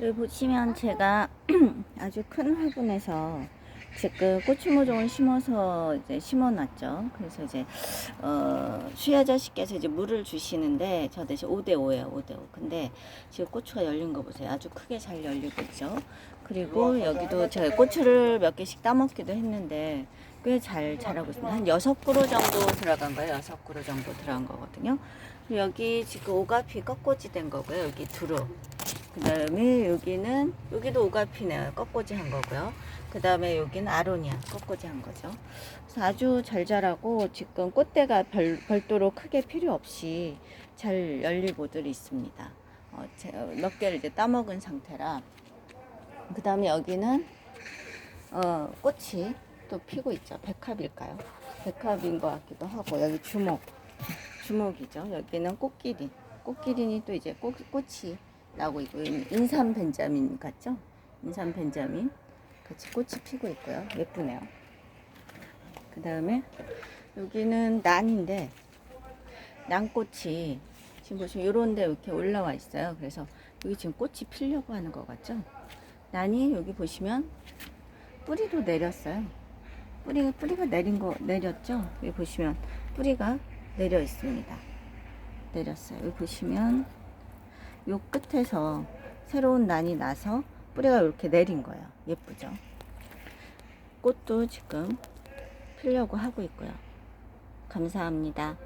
여기 보시면 제가 아주 큰 화분에서 지금 고추 모종을 심어서 이제 심어놨죠. 그래서 이제 어, 수야자씨께서 이제 물을 주시는데 저 대신 5대 5예요, 5대 5. 근데 지금 고추가 열린 거 보세요. 아주 크게 잘 열리고 있죠. 그리고 여기도 제가 고추를 몇 개씩 따먹기도 했는데 꽤 잘 자라고 있습니다. 한 여섯 그루 정도 들어간 거예요. 여섯 그루 정도 들어간 거거든요. 여기 지금 오가피 꺾꽂이 된 거고요. 여기 두루. 그 다음에 여기는 여기도 오가피네요. 꺾꽂이 한 거고요. 그 다음에 여기는 아로니아 꺾꽂이 한 거죠. 그래서 아주 잘 자라고 지금 꽃대가 별, 별도로 크게 필요 없이 잘 열리고들 있습니다. 어, 제- 어, 몇 개를 이제 따먹은 상태라. 그 다음에 여기는 어, 꽃이 또 피고 있죠. 백합일까요? 백합인 것 같기도 하고 여기 주목, 주목이죠. 여기는 꽃기린, 꽃기린이 또 이제 꽃, 꽃이 나오고 있고 인삼 벤자민 같죠? 인삼 벤자민 같이 꽃이 피고 있고요. 예쁘네요. 그 다음에 여기는 난인데 난꽃이 지금 보시면 이런데 이렇게 올라와 있어요. 그래서 여기 지금 꽃이 피려고 하는 것 같죠? 난이 여기 보시면 뿌리도 내렸어요. 뿌리가 뿌리가 내린 거 내렸죠? 여기 보시면 뿌리가 내려 있습니다. 내렸어요. 여기 보시면 요 끝에서 새로운 난이 나서 뿌리가 이렇게 내린 거예요. 예쁘죠? 꽃도 지금 피려고 하고 있고요. 감사합니다.